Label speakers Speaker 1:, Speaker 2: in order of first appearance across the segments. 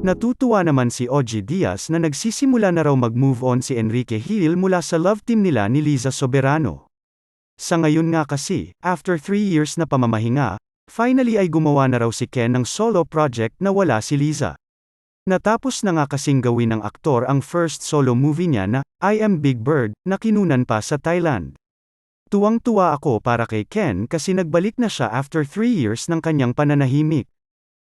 Speaker 1: Natutuwa naman si Ogie Diaz na nagsisimula na raw mag-move on si Enrique Hill mula sa love team nila ni Liza Soberano. Sa ngayon nga kasi, after 3 years na pamamahinga, finally ay gumawa na raw si Ken ng solo project na wala si Liza. Natapos na nga kasing gawin ng aktor ang first solo movie niya na, I Am Big Bird, na kinunan pa sa Thailand. Tuwang-tuwa ako para kay Ken kasi nagbalik na siya after 3 years ng kanyang pananahimik.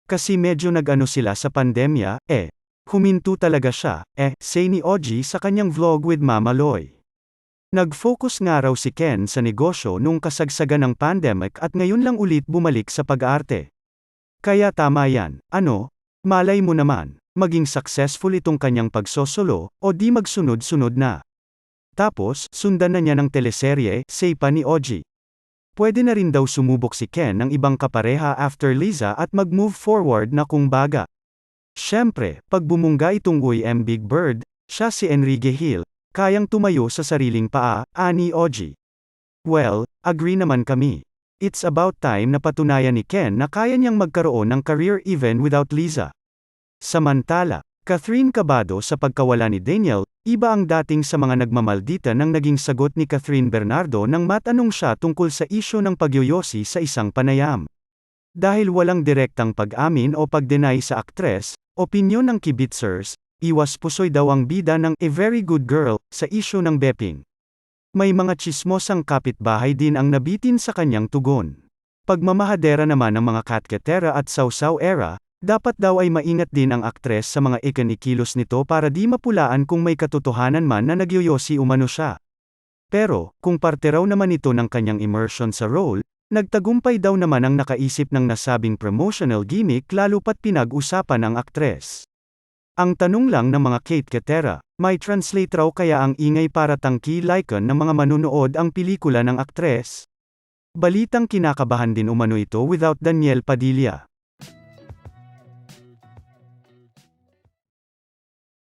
Speaker 1: Kasi medyo nag-ano sila sa pandemya, eh. Huminto talaga siya, eh, say ni Ogie sa kanyang vlog with Mama Loy. Nag-focus nga raw si Ken sa negosyo nung kasagsagan ng pandemic at ngayon lang ulit bumalik sa pag-arte. Kaya tama yan, ano? Malay mo naman, maging successful itong kanyang pagsosolo, o di magsunod-sunod na. Tapos, sundan na niya ng teleserye, say pa ni Ogie. Pwede na rin daw sumubok si Ken ng ibang kapareha after Liza at mag-move forward na kung baga. Siyempre, pag bumungga itong UM Big Bird, siya si Enrique Hill, kayang tumayo sa sariling paa, ani Ogie. Well, agree naman kami. It's about time na patunayan ni Ken na kaya niyang magkaroon ng career even without Liza. Samantala, Catherine Cabado sa pagkawala ni Daniel, iba ang dating sa mga nagmamaldita nang naging sagot ni Catherine Bernardo nang matanong siya tungkol sa isyo ng pagyoyosi sa isang panayam. Dahil walang direktang pag-amin o pag-deny sa aktres, opinyon ng kibitzers, iwas pusoy daw ang bida ng A Very Good Girl sa isyo ng Beping. May mga chismosang kapitbahay din ang nabitin sa kanyang tugon. Pagmamahadera naman ng mga katketera at sausaw era, dapat daw ay maingat din ang aktres sa mga ikanikilos nito para di mapulaan kung may katotohanan man na nagyoyosi umano siya. Pero, kung parte raw naman ito ng kanyang immersion sa role, nagtagumpay daw naman ang nakaisip ng nasabing promotional gimmick lalo pat pinag-usapan ang aktres. Ang tanong lang ng mga Kate Ketera, may translate raw kaya ang ingay para tangki laikon ng mga manunood ang pelikula ng aktres? Balitang kinakabahan din umano ito without Daniel Padilla.